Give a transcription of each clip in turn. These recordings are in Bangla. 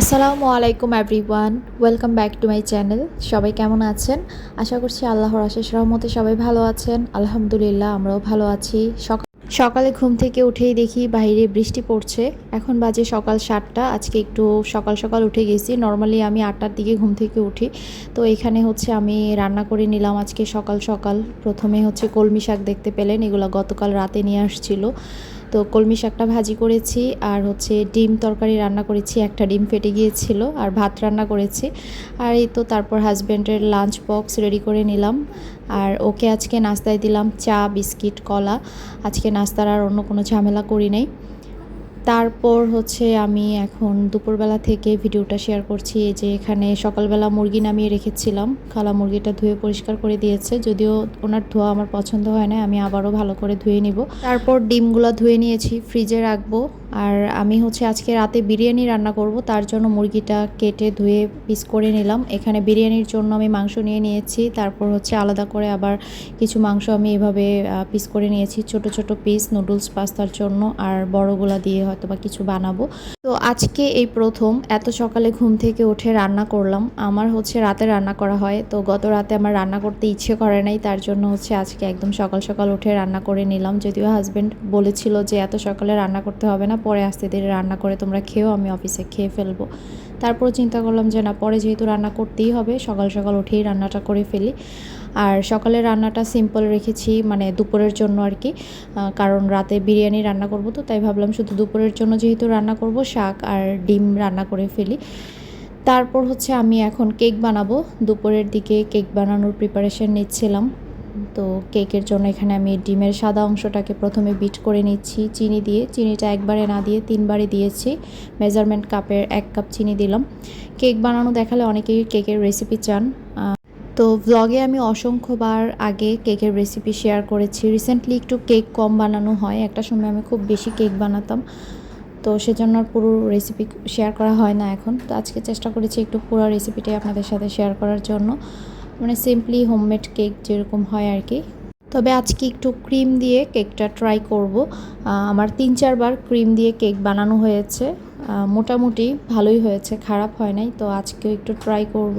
আসসালামু আলাইকুম everyone welcome back to my channel সবাই কেমন আছেন? আশা করছি আল্লাহর আশেষ রহমতে সবাই ভালো আছেন। আলহামদুলিল্লাহ, আমরাও ভালো আছি। সকাল ঘুম থেকে উঠেই দেখি বাইরে বৃষ্টি পড়ছে। এখন বাজে সকাল সাতটা। আজকে একটু সকাল সকাল উঠে গেছি। নর্মালি আমি আটটার দিকে ঘুম থেকে উঠি। তো এখানে হচ্ছে আমি রান্না করে নিলাম আজকে সকাল সকাল। প্রথমে হচ্ছে কলমি শাক দেখতে পেলেন। এগুলো গতকাল রাতে নিয়ে আসছিল। তো কলমি শাকটা ভাজি করেছি আর হচ্ছে ডিম তরকারি রান্না করেছি। একটা ডিম ফেটে গিয়েছিল আর ভাত রান্না করেছি। আর এই তো তারপর হাজব্যান্ডের লাঞ্চ বক্স রেডি করে নিলাম। আর ওকে আজকে নাস্তায় দিলাম চা, বিস্কিট, কলা। আজকে নাস্তার আর অন্য কোনো ঝামেলা করি নাই। তারপর হচ্ছে আমি এখন দুপুরবেলা থেকে ভিডিওটা শেয়ার করছি, এই যে এখানে সকালবেলা মুরগি নামিয়ে রেখেছিলাম। খালা মুরগিটা ধুয়ে পরিষ্কার করে দিয়েছে। যদিও ওনার ধোয়া আমার পছন্দ হয় না, আমি আবারও ভালো করে ধুয়ে নিব। তারপর ডিমগুলো ধুয়ে নিয়েছি, ফ্রিজে রাখব। আর আমি হচ্ছে আজকে রাতে বিরিয়ানি রান্না করব, তার জন্য মুরগিটা কেটে ধুয়ে পিস করে নিলাম। এখানে বিরিয়ানির জন্য আমি মাংস নিয়ে নিয়েছি, তারপর হচ্ছে আলাদা করে আবার কিছু মাংস আমি এভাবে পিস করে নিয়েছি। ছোট ছোট পিস, নুডলস, পাস্তার জন্য, আর বড়গুলা দিয়ে হয়তো বা কিছু বানাবো। তো আজকে এই প্রথম, এত সকালে ঘুম থেকে উঠে রান্না করলাম। আমার হচ্ছে রাতে রান্না করা হয়, তো গত রাতে আমার রান্না করতে ইচ্ছে করে নাই, তার জন্য হচ্ছে আজকে একদম সকাল সকাল উঠে রান্না করে নিলাম। যদিও হাজব্যান্ড বলেছিল যে এত সকালে রান্না করতে হবে না, পরে আস্তে ধীরে রান্না করে তোমরা খেয়েও আমি অফিসে খেয়ে ফেলব। তারপর চিন্তা করলাম যে না, পরে যেহেতু রান্না করতেই হবে, সকাল সকাল উঠেই রান্নাটা করে ফেলি। আর সকালে রান্নাটা সিম্পল রেখেছি মানে দুপুরের জন্য আর কি। কারণ রাতে বিরিয়ানি রান্না করব তো, তাই ভাবলাম শুধু দুপুরের জন্য যেহেতু রান্না করব, শাক আর ডিম রান্না করে ফেলি। তারপর হচ্ছে আমি এখন কেক বানাবো। দুপুরের দিকে কেক বানানোর প্রিপারেশন নিচ্ছিলাম। তো কেকের জন্য এখানে আমি ডিমের সাদা অংশটাকে প্রথমে বিট করে নিচ্ছি, চিনি দিয়ে। চিনিটা একবারে না দিয়ে তিনবারে দিয়েছি। মেজারমেন্ট কাপের এক কাপ চিনি দিলাম। কেক বানানো দেখালে অনেকেই কেকের রেসিপি চান। তো ভ্লগে আমি অসংখ্যবার আগে কেকের রেসিপি শেয়ার করেছি। রিসেন্টলি একটু কেক কম বানানো হয়। একটা সময় আমি খুব বেশি কেক বানাতাম। তো সেজন্য আর পুরো রেসিপি শেয়ার করা হয় না এখন। তো আজকে চেষ্টা করেছি একটু পুরো রেসিপিটাই আপনাদের সাথে শেয়ার করার জন্য। মানে সিম্পলি হোমমেড কেক যেরকম হয় আর কি। তবে আজকে একটু ক্রিম দিয়ে কেকটা ট্রাই করব। আমার তিন চারবার ক্রিম দিয়ে কেক বানানো হয়েছে। মোটামুটি ভালোই হয়েছে। খারাপ হয় নাই। তো আজকেও একটু ট্রাই করব।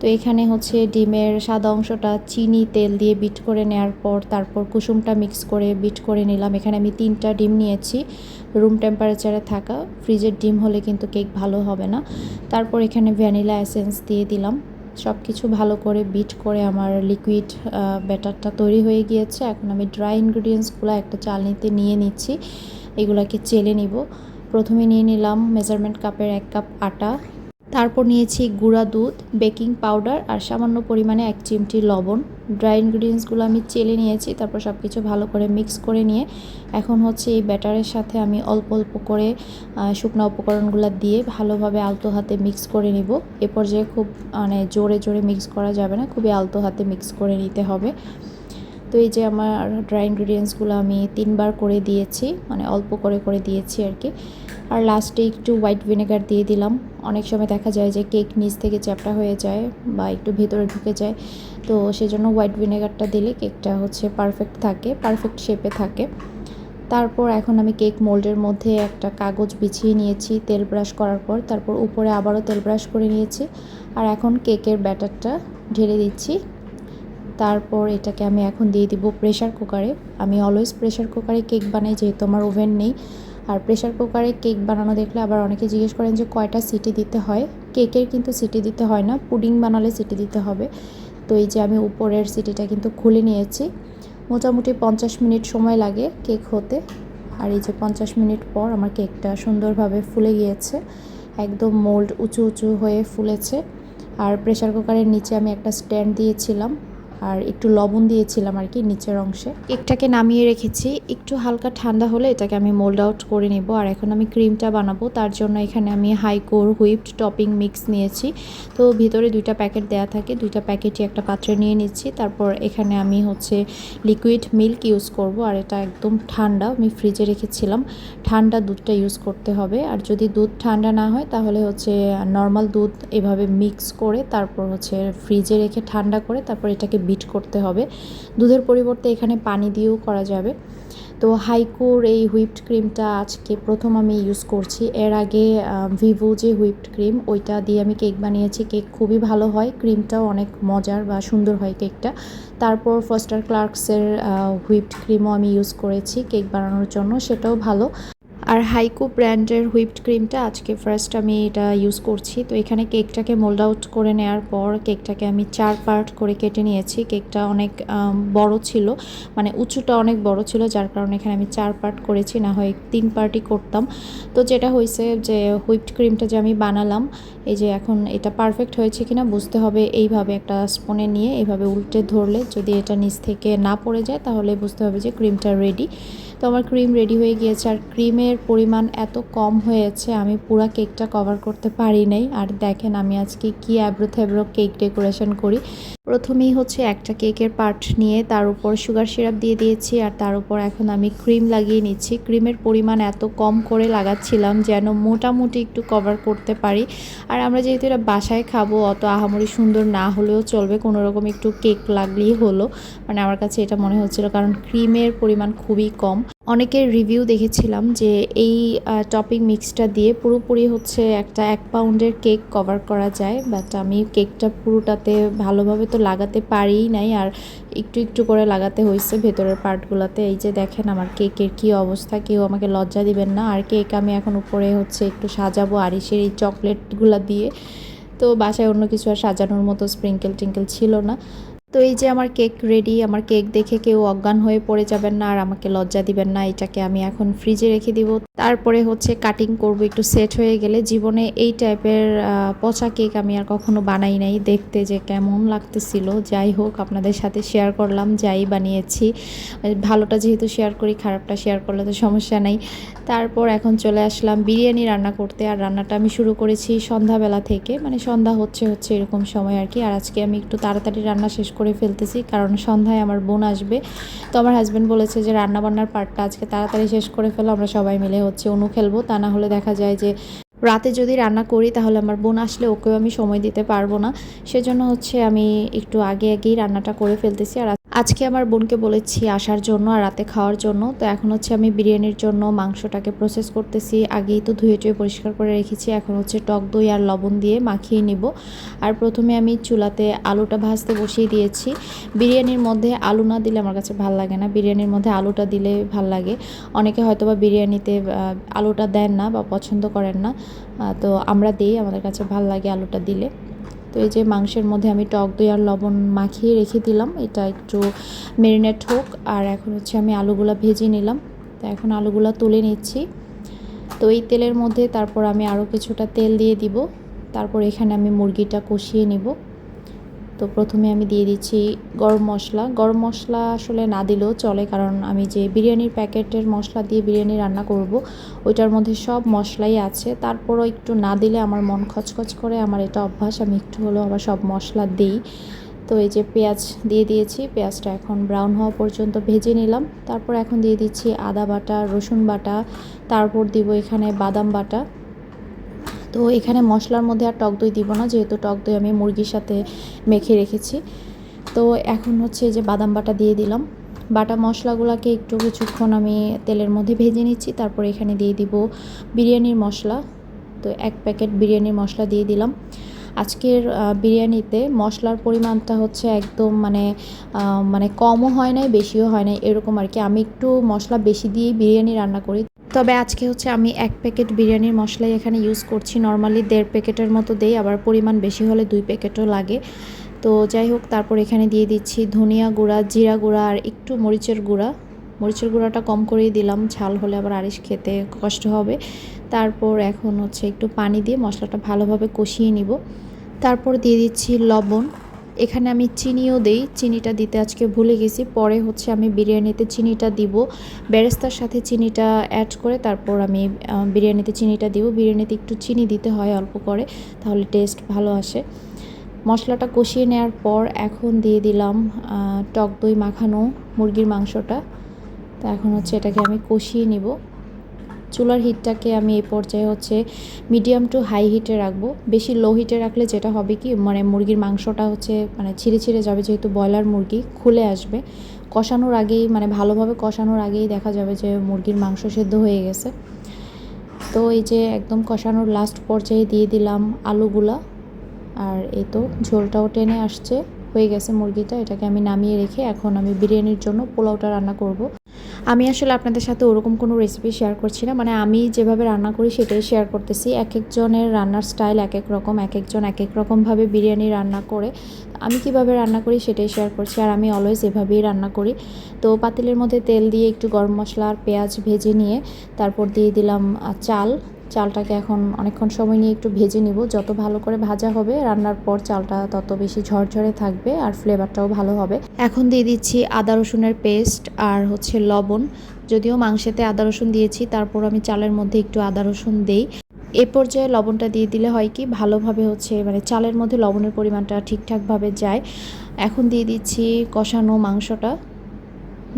তো এখানে হচ্ছে ডিমের সাদা অংশটা চিনি, তেল দিয়ে বিট করে নেওয়ার পর তারপর কুসুমটা মিক্স করে বিট করে নিলাম। এখানে আমি তিনটা ডিম নিয়েছি, রুম টেম্পারেচারে থাকা। ফ্রিজের ডিম হলে কিন্তু কেক ভালো হবে না। তারপর এখানে ভ্যানিলা এসেন্স দিয়ে দিলাম। সব কিছু ভালো করে বিট করে আমার লিকুইড ব্যাটারটা তৈরি হয়ে গিয়েছে। এখন আমি ড্রাই ইনগ্রিডিয়েন্টসগুলো একটা চালনিতে নিয়ে নিচ্ছি। এগুলাকে চেলে নিব। প্রথমে নিয়ে নিলাম মেজারমেন্ট কাপের এক কাপ আটা। তারপর নিয়েছি গুঁড়া দুধ, বেকিং পাউডার আর সামান্য পরিমাণে এক চিমটি লবণ। ড্রাই ইনগ্রিডিয়েন্টসগুলো আমি চেলে নিয়েছি, তারপর সব কিছু ভালো করে মিক্স করে নিয়ে এখন হচ্ছে এই ব্যাটারের সাথে আমি অল্প অল্প করে শুকনো উপকরণগুলো দিয়ে ভালোভাবে আলতো হাতে মিক্স করে নিব। এ পর্যায়ে খুব মানে জোরে জোরে মিক্স করা যাবে না, খুবই আলতো হাতে মিক্স করে নিতে হবে। তো এই যে আমার ড্রাই ইনগ্রিডিয়েন্টসগুলো আমি তিনবার করে দিয়েছি মানে অল্প করে করে দিয়েছি আর কি। আর লাস্টে একটু হোয়াইট ভিনেগার দিয়ে দিলাম। অনেক সময় দেখা যায় যে কেক নিচ থেকে চ্যাপটা হয়ে যায় বা একটু ভেতরে ঢুকে যায়। তো সেজন্য হোয়াইট ভিনেগারটা দিলে কেকটা হচ্ছে পারফেক্ট থাকে পারফেক্ট শেপে থাকে। তারপর এখন আমি কেক মোল্ডের মধ্যে একটা কাগজ বিছিয়ে নিয়েছি, তেল ব্রাশ করার পর। তারপর উপরে আবারও তেল ব্রাশ করে নিয়েছি। আর এখন কেকের ব্যাটারটা ঢেলে দিচ্ছি। তারপর এটাকে আমি এখন দিয়ে দিব প্রেশার কুকারে আমি অলওয়েজ প্রেশার কুকারে কেক বানাই, যেহেতু আমার ওভেন নেই। আর প্রেশার কুকারে কেক বানানো দেখলে আবার অনেকে জিজ্ঞেস করেন যে কয়টা সিটি দিতে হয়? কেকের কিন্তু সিটি দিতে হয় না পুডিং বানালে সিটি দিতে হবে। তো এই যে আমি উপরের সিটিটা কিন্তু খুলে নিয়েছি। মোটামুটি পঞ্চাশ মিনিট সময় লাগে কেক হতে। আর এই যে পঞ্চাশ মিনিট পর আমার কেকটা সুন্দরভাবে ফুলে গিয়েছে। একদম মোল্ড উঁচু উঁচু হয়ে ফুলেছে। আর প্রেশার কুকারের নিচে আমি একটা স্ট্যান্ড দিয়েছিলাম। আর একটু লবণ দিয়েছিলাম আর কি নিচের অংশে। কেকটাকে নামিয়ে রেখেছি। একটু হালকা ঠান্ডা হলে এটাকে আমি মোল্ড আউট করে নেব। আর এখন আমি ক্রিমটা বানাবো। তার জন্য এখানে আমি হাইকোর হুইপড টপিং মিক্স নিয়েছি। তো ভিতরে দুইটা প্যাকেট দেয়া থাকে। দুইটা প্যাকেটই একটা পাত্রে নিয়ে নিচ্ছি। তারপর এখানে আমি হচ্ছে লিকুইড মিল্ক ইউজ করব। আর এটা একদম ঠান্ডা। আমি ফ্রিজে রেখেছিলাম। ঠান্ডা দুধটা ইউজ করতে হবে। আর যদি দুধ ঠান্ডা না হয়, তাহলে হচ্ছে নর্মাল দুধ এভাবে মিক্স করে তারপর হচ্ছে ফ্রিজে রেখে ঠান্ডা করে তারপর এটাকে বিট করতে হবে। দুধের পরিবর্তে এখানে পানি দিয়েও করা যাবে। তো হাইকোর এই হুইপড ক্রিমটা আজকে প্রথম আমি ইউজ করছি। এর আগে ভিভো যে হুইপড ক্রিম, ওইটা দিয়ে আমি কেক বানিয়েছি। কেক খুবই ভালো হয়। ক্রিমটাও অনেক মজার বা সুন্দর হয় কেকটা। তারপর ফস্টার ক্লার্কসের হুইপড ক্রিমও আমি ইউজ করেছি কেক বানানোর জন্য। সেটাও ভালো। আর হাইকো ব্র্যান্ডের হুইপড ক্রিমটা আজকে ফার্স্ট আমি এটা ইউজ করছি। তো এখানে কেকটাকে মোল্ড আউট করে নেওয়ার পর কেকটাকে আমি চার পার্ট করে কেটে নিয়েছি। কেকটা অনেক বড় ছিল মানে উঁচুটা অনেক বড় ছিল, যার কারণে এখানে আমি চার পার্ট করেছি, না হয় তিন পার্টই করতাম। তো যেটা হয়েছে যে হুইপড ক্রিমটা যে আমি বানালাম, এই যে এখন এটা পারফেক্ট হয়েছে কিনা বুঝতে হবে। এইভাবে একটা স্পুনে নিয়ে এইভাবে উল্টে ধরলে যদি এটা নিচ থেকে না পড়ে যায়, তাহলে বুঝতে হবে যে ক্রিমটা রেডি তো আমার ক্রিম রেডি হয়ে গিয়েছে। আর ক্রিমের পরিমাণ এত কম হয়েছে, আমি পুরা কেকটা কভার করতে পারি নাই। আর দেখেন, আমি আজকে কি অ্যাব্রো থ্যাব্রো কেক ডেকোরেশন করি। প্রথমেই হচ্ছে একটা কেকের পার্ট নিয়ে তার উপর সুগার সিরাপ দিয়ে দিয়েছি, আর তার উপর এখন আমি ক্রিম লাগিয়ে নিচ্ছি। ক্রিমের পরিমাণ এত কম করে লাগাচ্ছিলাম যেন মোটামুটি একটু কভার করতে পারি। আর আমরা যেহেতু এটা বাসায় খাব, অত আহামরি সুন্দর না হলেও চলবে কোনো রকম একটু কেক লাগলেই হলো। মানে আমার কাছে এটা মনে হচ্ছিল, কারণ ক্রিমের পরিমাণ খুবই কম। অনেকের রিভিউ দেখেছিলাম যে এই টপিং মিক্সটা দিয়ে পুরোপুরি হচ্ছে একটা এক পাউন্ডের কেক কভার করা যায় বাট আমি কেকটা পুরোটাতে ভালোভাবে তো লাগাতে পারিই নাই, আর একটু একটু করে লাগাতে হয়েছে ভেতরের পার্টগুলোতে এই যে দেখেন আমার কেকের কি অবস্থা, কেউ আমাকে লজ্জা দিবেন না। আর কেক আমি এখন উপরে হচ্ছে একটু সাজাবো আরিসের এই চকলেটগুলো দিয়ে। তো বাসায় অন্য কিছু আর সাজানোর মতো স্প্রিঙ্কেল টিঙ্কেল ছিল না। তো এই যে আমার কেক রেডি আমার কেক দেখে কেউ অজ্ঞান হয়ে পড়ে যাবেন না আর আমাকে লজ্জা দিবেন না, এটাকে আমি এখন ফ্রিজে রেখে দিব। তারপরে হচ্ছে কাটিং করব, একটু সেট হয়ে গেলে জীবনে এই টাইপের পচা কেক আমি আর কখনো বানাই নাই। দেখতে যে কেমন লাগতেছিল। যাই হোক, আপনাদের সাথে শেয়ার করলাম, যাই বানিয়েছি। ভালোটা যেহেতু শেয়ার করি, খারাপটা শেয়ার করলে তো সমস্যা নাই। তারপর এখন চলে আসলাম বিরিয়ানি রান্না করতে। আর রান্নাটা আমি শুরু করেছি সন্ধ্যাবেলা থেকে। মানে সন্ধ্যা হচ্ছে হচ্ছে এরকম সময় আর কি। আর আজকে আমি একটু তাড়াতাড়ি রান্না শেষ করে ফেলতেছি, কারণ সন্ধ্যায় আমার বোন আসবে। তো আমার হাজব্যান্ড বলেছে যে, রান্নাবান্নার পার্টটা আজকে তাড়াতাড়ি শেষ করে ফেলো, আমরা সবাই মিলে হচ্ছে অনু খেলব। তা না হলে দেখা যায় যে, রাতে যদি রান্না করি, তাহলে আমার বোন আসলে ওকেও আমি সময় দিতে পারব না। সেজন্য হচ্ছে আমি একটু আগে আগেই রান্নাটা করে ফেলতেছি আর আজকে আমার বোনকে বলেছি আসার জন্য আর রাতে খাওয়ার জন্য। তো এখন হচ্ছে আমি বিরিয়ানির জন্য মাংসটাকে প্রসেস করতেছি। আগেই তো ধুয়ে টুয়ে পরিষ্কার করে রেখেছি। এখন হচ্ছে টক দই আর লবণ দিয়ে মাখিয়ে নিব। আর প্রথমে আমি চুলাতে আলুটা ভাজতে বসিয়ে দিয়েছি। বিরিয়ানির মধ্যে আলু না দিলে আমার কাছে ভালো লাগে না। বিরিয়ানির মধ্যে আলুটা দিলে ভালো লাগে। অনেকে হয়তো বা বিরিয়ানিতে আলুটা দেন না বা পছন্দ করেন না। তো আমরা দিই, আমাদের কাছে ভালো লাগে আলুটা দিলে। তো এই যে মাংসের মধ্যে আমি টক দই আর লবণ মাখিয়ে রেখে দিলাম। এটা একটু মেরিনেট হোক। আর এখন হচ্ছে আমি আলুগুলো ভেজে নিলাম। তো এখন আলুগুলো তুলে নিচ্ছি। তো এই তেলের মধ্যে তারপর আমি আরও কিছুটা তেল দিয়ে দিব। তারপর এখানে আমি মুরগিটা কষিয়ে নিব। তো প্রথমে আমি দিয়ে দিচ্ছি গরম মশলা। গরম মশলা আসলে না দিলেও চলে কারণ আমি যে বিরিয়ানির প্যাকেটের মশলা দিয়ে বিরিয়ানি রান্না করব, ওইটার মধ্যে সব মশলাই আছে। তারপরও একটু না দিলে আমার মন খচখচ করে, আমার এটা অভ্যাস। আমি একটু হলেও আবার সব মশলা দিই। তো এই যে পেঁয়াজ দিয়ে দিয়েছি, পেঁয়াজটা এখন ব্রাউন হওয়া পর্যন্ত ভেজে নিলাম। তারপর এখন দিয়ে দিচ্ছি আদা বাটা, রসুন বাটা, তারপর দিব এখানে বাদাম বাটা। তো এখানে মশলার মধ্যে আর টক দই দিব না, যেহেতু টক দই আমি মুরগির সাথে মেখে রেখেছি। তো এখন হচ্ছে যে বাদাম বাটা দিয়ে দিলাম। বাটা মশলাগুলোকে একটু কিছুক্ষণ আমি তেলের মধ্যে ভেজে নিচ্ছি, তারপর এখানে দিয়ে দিব বিরিয়ানির মশলা। তো এক প্যাকেট বিরিয়ানির মশলা দিয়ে দিলাম। আজকের বিরিয়ানিতে মশলার পরিমাণটা হচ্ছে একদম মানে মানে কমও হয় নাই, বেশিও হয় নাই, এরকম আর কি। আমি একটু মশলা বেশি দিয়েই বিরিয়ানি রান্না করি। তবে আজকে হচ্ছে আমি এক প্যাকেট বিরিয়ানির মশলাই এখানে ইউজ করছি। নর্মালি দেড় প্যাকেটের মতো দেই, আবার পরিমাণ বেশি হলে দুই প্যাকেটও লাগে। তো যাই হোক, তারপর এখানে দিয়ে দিচ্ছি ধনিয়া গুঁড়া, জিরা গুঁড়া আর একটু মরিচের গুঁড়া। মরিচের গুঁড়াটা কম করেই দিলাম, ঝাল হলে আবার আরিশ খেতে কষ্ট হবে। তারপর এখন হচ্ছে একটু পানি দিয়ে মশলাটা ভালোভাবে কষিয়ে নিব। তারপর দিয়ে দিচ্ছি লবণ। এখানে আমি চিনিও দেই, চিনিটা দিতে আজকে ভুলে গেছি। পরে হচ্ছে আমি বিরিয়ানিতে চিনিটা দিব। বেরেস্তার সাথে চিনিটা অ্যাড করে তারপর আমি বিরিয়ানিতে চিনিটা দিব। বিরিয়ানিতে একটু চিনি দিতে হয় অল্প করে, তাহলে টেস্ট ভালো আসে। মশলাটা কষিয়ে নেওয়ার পর এখন দিয়ে দিলাম টক দই মাখানো মুরগির মাংসটা। তা এখন হচ্ছে এটাকে আমি কষিয়ে নিব। চুলার হিটটাকে আমি এই পর্যায়ে হচ্ছে মিডিয়াম টু হাই হিটে রাখব। বেশি লো হিটে রাখলে যেটা হবে কি মানে মুরগির মাংসটা হচ্ছে মানে ছিঁড়ে ছিঁড়ে যাবে, যেহেতু ব্রয়লার মুরগি খুলে আসবে। কষানোর আগেই মানে ভালোভাবে কষানোর আগেই দেখা যাবে যে মুরগির মাংস সেদ্ধ হয়ে গেছে। তো এই যে একদম কষানোর লাস্ট পর্যায়ে দিয়ে দিলাম আলুগুলা, আর এই তো ঝোলটাও টেনে আসছে, হয়ে গেছে মুরগিটা। এটাকে আমি নামিয়ে রেখে এখন আমি বিরিয়ানির জন্য পোলাওটা রান্না করব। আমি আসলে আপনাদের সাথে ওরকম কোনো রেসিপি শেয়ার করছি না। মানে আমি যেভাবে রান্না করি সেটাই শেয়ার করতেছি। এক একজনের রান্নার স্টাইল এক এক রকম এক একজন এক এক রকমভাবে বিরিয়ানি রান্না করে। আমি কীভাবে রান্না করি সেটাই শেয়ার করছি আর আমি অলওয়েজ এভাবেই রান্না করি। তো পাতিলের মধ্যে তেল দিয়ে একটু গরম মশলা আর পেঁয়াজ ভেজে নিয়ে তারপর দিয়ে দিলাম চাল। চালটাকে এখন অনেকক্ষণ সময় নিয়ে একটু ভেজে নিব। যত ভালো করে ভাজা হবে, রান্নার পর চালটা তত বেশি ঝরঝরে থাকবে আর ফ্লেভারটাও ভালো হবে। এখন দিয়ে দিচ্ছি আদা রসুনের পেস্ট আর হচ্ছে লবণ। যদিও মাংসেতে আদা রসুন দিয়েছি, তারপর আমি চালের মধ্যে একটু আদা রসুন দেই। এ পর্যায়ে লবণটা দিয়ে দিলে হয় কি, ভালোভাবে হচ্ছে মানে চালের মধ্যে লবণের পরিমাণটা ঠিকঠাকভাবে যায়। এখন দিয়ে দিচ্ছি কষানো মাংসটা।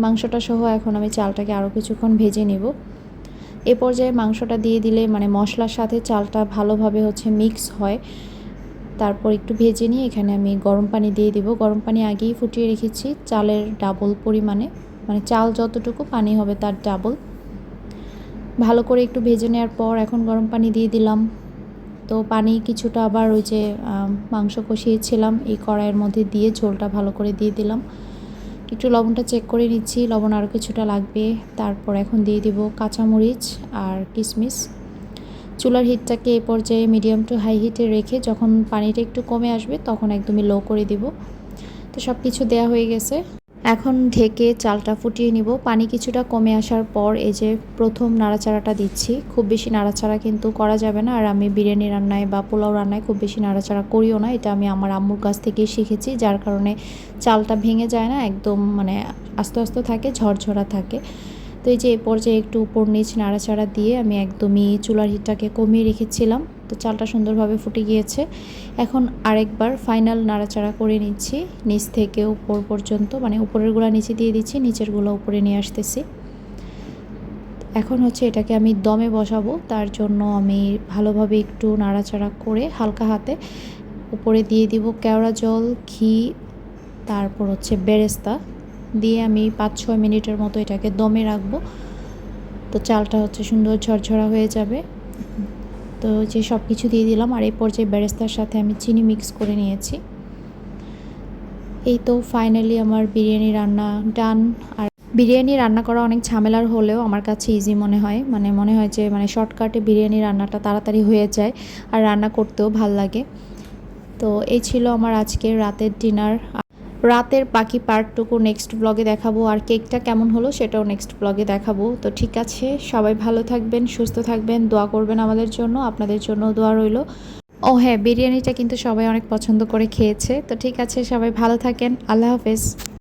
মাংসটা সহ এখন আমি চালটাকে আরও কিছুক্ষণ ভেজে নেব। এ পর্যায়ে মাংসটা দিয়ে দিলে মানে মশলার সাথে চালটা ভালোভাবে হচ্ছে মিক্স হয়। তারপর একটু ভেজে নিয়ে এখানে আমি গরম পানি দিয়ে দিব। গরম পানি আগেই ফুটিয়ে রেখেছি চালের ডাবল পরিমাণে। মানে চাল যতটুকু পানি হবে তার ডাবল ভালো করে একটু ভেজে নেওয়ার পর এখন গরম পানি দিয়ে দিলাম। তো পানি কিছুটা আবার ওই যে মাংস কষিয়েছিলাম। এই কড়াইয়ের মধ্যে দিয়ে ঝোলটা ভালো করে দিয়ে দিলাম। একটু লবণটা চেক করে নিচ্ছি, লবণ আরও কিছুটা লাগবে। তারপর এখন দিয়ে দিব কাঁচামরিচ আর কিশমিশ চুলার হিটটাকে এ পর্যায়ে মিডিয়াম টু হাই হিটে রেখে যখন পানিটা একটু কমে আসবে, তখন একদমই লো করে দিব। তো সব কিছু দেওয়া হয়ে গেছে। এখন ঢেকে চালটা ফুটিয়ে নিব। পানি কিছুটা কমে আসার পর এই যে প্রথম নাড়াচাড়াটা দিচ্ছি। খুব বেশি নাড়াচাড়া কিন্তু করা যাবে না। আর আমি বিরিয়ানি রান্নায় বা পোলাও রান্নায় খুব বেশি নাড়াচাড়া করিও না। এটা আমি আমার আম্মুর কাছ থেকেই শিখেছি, যার কারণে চালটা ভেঙে যায় না, একদম মানে আস্তে আস্তে থাকে, ঝরঝরা থাকে। তো এই যে এই পর্যায়ে একটু উপর নিচ নাড়াচাড়া দিয়ে আমি একদমই চুলার হিটটাকে কমিয়ে রেখেছিলাম। তো চালটা সুন্দরভাবে ফুটে গিয়েছে। এখন আরেকবার ফাইনাল নাড়াচাড়া করে নিচ্ছি। নিচ থেকে উপর পর্যন্ত মানে উপরেরগুলা নিচে দিয়ে দিচ্ছি, নিচেরগুলো উপরে নিয়ে আসতেছি। এখন হচ্ছে এটাকে আমি দমে বসাবো, তার জন্য আমি ভালোভাবে একটু নাড়াচাড়া করে হালকা হাতে উপরে দিয়ে দিব কেওড়া জল, ঘি, তারপর হচ্ছে বেরেস্তা। দিয়ে আমি পাঁচ ছয় মিনিটের মতো এটাকে দমে রাখব। তো চালটা হচ্ছে সুন্দর ঝরঝরা হয়ে যাবে। তো যে সব কিছু দিয়ে দিলাম আর এই পর্যায়ে বেরেস্তার সাথে আমি চিনি মিক্স করে নিয়েছি। এই তো ফাইনালি আমার বিরিয়ানি রান্না ডান আর বিরিয়ানি রান্না করা অনেক ঝামেলার হলেও আমার কাছে ইজি মনে হয়। মানে মনে হয় যে মানে শর্টকাটে বিরিয়ানি রান্নাটা তাড়াতাড়ি হয়ে যায় আর রান্না করতেও ভালো লাগে। তো এই ছিল আমার আজকের রাতের ডিনার রাতের বাকি পার্টটুকু নেক্সট ব্লগে দেখাবো। আর কেকটা কেমন হলো সেটাও নেক্সট ব্লগে দেখাবো। তো ঠিক আছে, সবাই ভালো থাকবেন, সুস্থ থাকবেন, দোয়া করবেন আমাদের জন্য, আপনাদের জন্য দোয়া রইল। ও হ্যাঁ বিরিয়ানিটা কিন্তু সবাই অনেক পছন্দ করে খেয়েছে। তো ঠিক আছে, সবাই ভালো থাকেন, আল্লাহ হাফেজ।